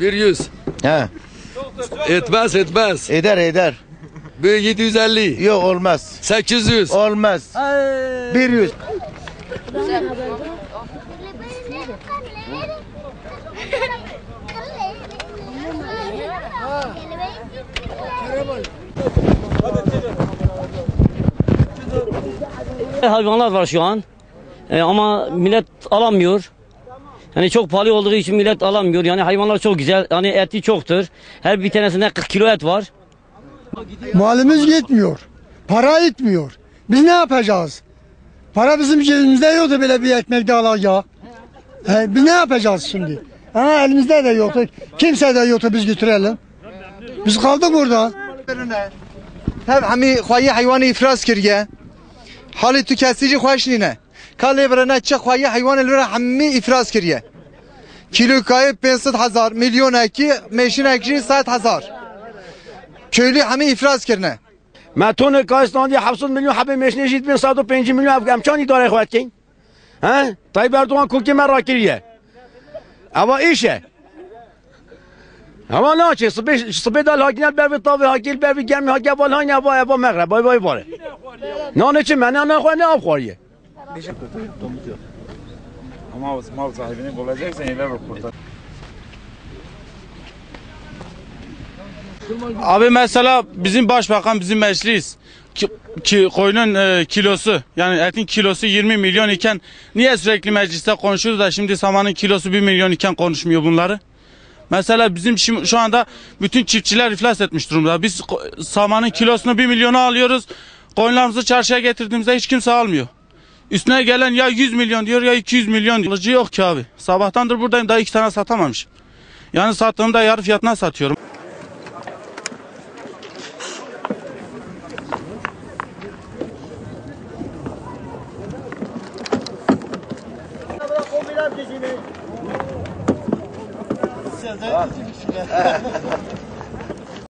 Bir yüz. He. Etmez etmez. Eder eder. Bir 750. Yok olmaz. 800. Olmaz. Bir yüz. Hayvanlar var şu an. E, ama millet alamıyor. Yani çok pahalı olduğu için millet alamıyor. Yani hayvanlar çok güzel. Yani eti çoktur. Her bir tanesinde 40 kilo et var. Malımız yetmiyor. Para yetmiyor. Biz ne yapacağız? Para bizim cebimizde yoktu böyle bir ekmek de alacak. He, biz ne yapacağız şimdi? Ha, elimizde de yoktu. Kimse de yoktu biz götürelim. Biz kaldık burada. Hem hami hayvanı ifraz kirge. Hali tüketici hoş. کالی برنه چه خواهی حیوان لره همی افراز کریه کیلو کای 500 هزار میلیون اکی میشین اکی 100 هزار köylü hemi ifraz کرنه ما تون کاستاندی 700 میلیون حبه جیت بین 105 میلیون افغان چانی داره خواهد کن ها طيب اردوغان کوکی من را کریه اما ایشه اما نه چه صبح صبح دال هاگینال بر و تاوی هاگیل بر و گرمی ها گوال ها نوا ابا مغرب بای بای باره نه نه چه من نه خواه نه آب Dişim kötü, domuz yok. Ama mal sahibini bulacaksan iler okurda. Abi mesela bizim başbakan bizim meclis ki, ki koyunun e, kilosu yani etin kilosu 20 milyon iken niye sürekli mecliste konuşuyoruz da şimdi samanın kilosu 1 milyon iken konuşmuyor bunları? Mesela bizim şimdi, şu anda bütün çiftçiler iflas etmiş durumda. Biz samanın kilosunu 1 milyonu alıyoruz. Koyunlarımızı çarşıya getirdiğimizde hiç kimse almıyor. Üstüne gelen ya 100 milyon diyor ya 200 milyon diyor. Alıcı yok ki abi. Sabahtandır buradayım daha iki tane satamamışım. Yani sattığımda yarı fiyatına satıyorum.